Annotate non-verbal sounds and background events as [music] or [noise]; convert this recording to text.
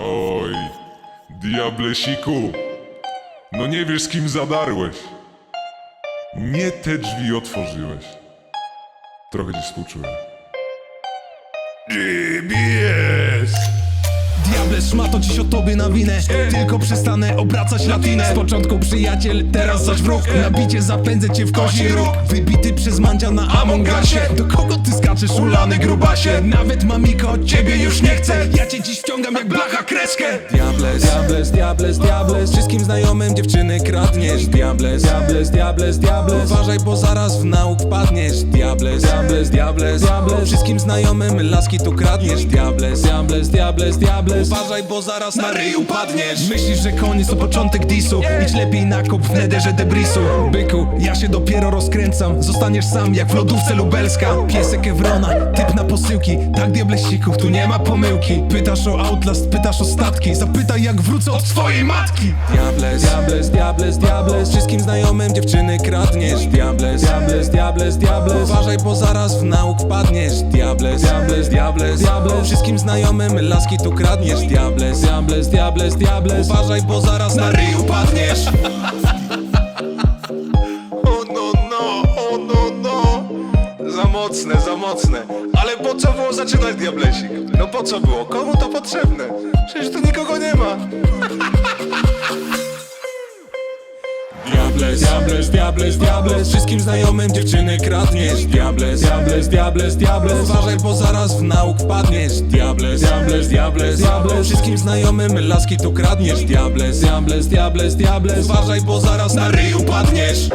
Oj, diablesiku, no nie wiesz z kim zadarłeś. Nie te drzwi otworzyłeś. Trochę ci współczuję. GBS! Diable szmato dziś o tobie na winę. Tylko przestanę obracać latinę. Z początku przyjaciel, teraz zaś wróg. Na bicie zapędzę cię w kozi róg. Wybity przez mandzia na Among Usie. Do kogo ty skaczesz ulany grubasie? Nawet mamiko od ciebie już nie chcę. Ja cię dziś wciągam jak blacha kreskę. Diables, diables, diables, diables. Wszystkim znajomym dziewczyny kradniesz. Diables, diables, diables, diables. Uważaj, bo zaraz w nauk wpadniesz Diables, diables, diables, diables Wszystkim znajomym laski tu kradniesz. Diables, diables, diables, diables Uważaj, bo zaraz na ryj upadniesz. Myślisz, że koniec to początek disu. Idź lepiej na kop w nederze debrisu. Byku, ja się dopiero rozkręcam. Zostaniesz sam jak w lodówce lubelska. Piesek Ewrona, typ na posyłki. Tak diablesików, tu nie ma pomyłki. Pytasz o Outlast, pytasz o statki. Zapytaj jak wrócę od twojej matki. Diables, diables, diables, diables. Wszystkim znajomym dziewczyny kradniesz. Diables, diables, diables, diables. Uważaj, bo zaraz w nauk wpadniesz. Diables, diables, diables, diables. Wszystkim znajomym laski tu kradniesz Diables, diables, diables, diables Uważaj, bo zaraz na ryj upadniesz [laughs] O no no, o no no Za mocne, za mocne Ale po co było zaczynać diablesik? No po co było? Komu to potrzebne? Przecież tu nikogo nie ma [laughs] Diables, diables, diables, diables. Wszystkim znajomym dziewczyny kradniesz. Diables, diables, diables, diables. Uważaj, bo zaraz w nauk wpadniesz Diables, diables, diables, diables. Wszystkim znajomym laski tu kradniesz. Diables, diables, diables, diables. Uważaj, bo zaraz na ryj upadniesz